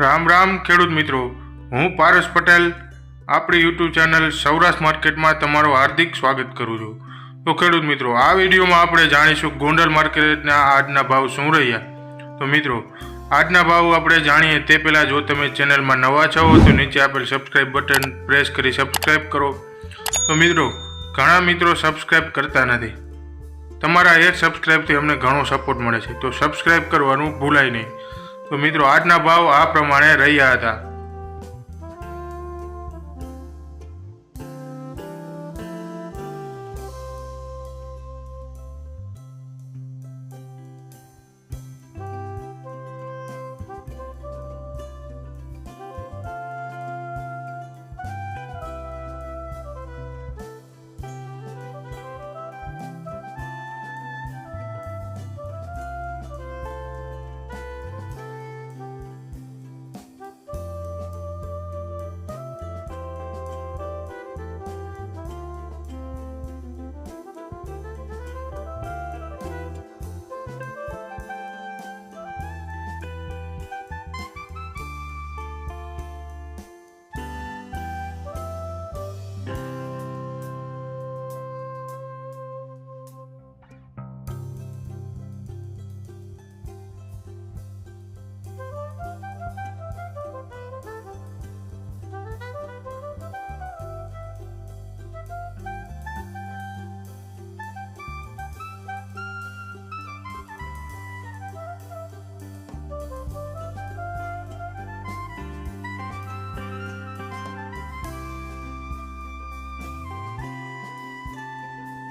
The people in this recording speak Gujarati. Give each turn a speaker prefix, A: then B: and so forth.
A: રામ રામ ખેડૂત મિત્રો. હું પારસ પટેલ. આપણી યુટ્યુબ ચેનલ સૌરાષ્ટ્ર માર્કેટમાં તમારું હાર્દિક સ્વાગત કરું છું. તો ખેડૂત મિત્રો, આ વિડીયોમાં આપણે જાણીશું ગોંડલ માર્કેટના આજના ભાવ શું રહ્યા. તો મિત્રો, આજના ભાવ આપણે જાણીએ તે પહેલાં જો તમે ચેનલમાં નવા છો તો નીચે આપેલ સબસ્ક્રાઈબ બટન પ્રેસ કરી સબસ્ક્રાઈબ કરો. તો મિત્રો, ઘણા મિત્રો સબસ્ક્રાઈબ કરતા નથી. તમારા એક સબસ્ક્રાઇબથી અમને ઘણો સપોર્ટ મળે છે. તો સબસ્ક્રાઈબ કરવાનું ભૂલાય નહીં. તો મિત્રો આજના ભાવ આ પ્રમાણે રહ્યા હતા.